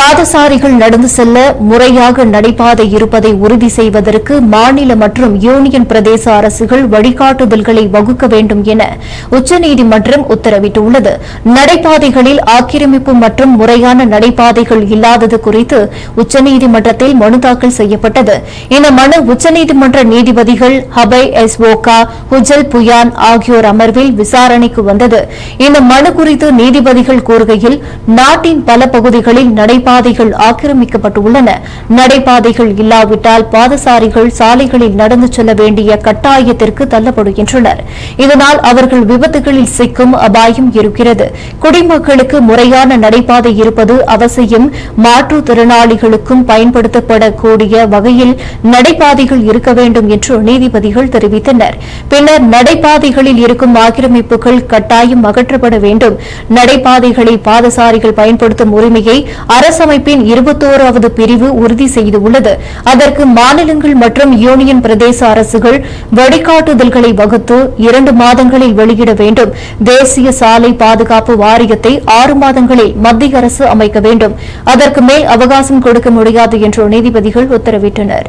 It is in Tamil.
பாதசாரிகள் நடந்து செல்ல முறையாக நடைபாதை இருப்பதை உறுதி செய்வதற்கு மாநில மற்றும் யூனியன் பிரதேச அரசுகள் வழிகாட்டுதல்களை வகுக்க வேண்டும் என உச்சநீதிமன்றம் உத்தரவிட்டுள்ளது. நடைபாதைகளில் ஆக்கிரமிப்பு மற்றும் முறையான நடைபாதைகள் இல்லாதது குறித்து உச்சநீதிமன்றத்தில் மனு தாக்கல் செய்யப்பட்டது. இந்த மனு உச்சநீதிமன்ற நீதிபதிகள் ஹபை எஸ் ஓகா ஹுஜல் புயான் ஆகியோர் அமர்வில் விசாரணைக்கு வந்தது. இந்த மனு குறித்து நீதிபதிகள் கூறுகையில் நாட்டின் பல பகுதிகளில் நடைபாதைகள் ஆக்கிரமிக்கப்பட்டுள்ளன. நடைபாதைகள் இல்லாவிட்டால் பாதசாரிகள் சாலைகளில் நடந்து செல்ல வேண்டிய கட்டாயத்திற்கு தள்ளப்படுகின்றனர். இதனால் அவர்கள் விபத்துகளில் சிக்கும் அபாயம் இருக்கிறது. குடிமக்களுக்கு முறையான நடைபாதை இருப்பது அவசியம். மாற்றுத்திறனாளிகளுக்கும் பயன்படுத்தப்படக்கூடிய வகையில் நடைபாதைகள் இருக்க வேண்டும் என்று நீதிபதிகள் தெரிவித்தனர். பின்னர் நடைபாதைகளில் இருக்கும் ஆக்கிரமிப்புகள் கட்டாயம் அகற்றப்பட வேண்டும். நடைபாதைகளை பாதசாரிகள் பயன்படுத்தும் உரிமையை அரசு அரசமைப்பின் இருபத்தோராவது பிரிவு உறுதி செய்துள்ளது. அதற்கு மாநிலங்கள் மற்றும் யூனியன் பிரதேச அரசுகள் வழிகாட்டுதல்களை வகுத்து இரண்டு மாதங்களில் வெளியிட வேண்டும். தேசிய சாலை பாதுகாப்பு வாரியத்தை ஆறு மாதங்களில் மத்திய அரசு அமைக்க வேண்டும். அதற்கு மேல் அவகாசம் கொடுக்க முடியாது என்று நீதிபதிகள் உத்தரவிட்டனர்.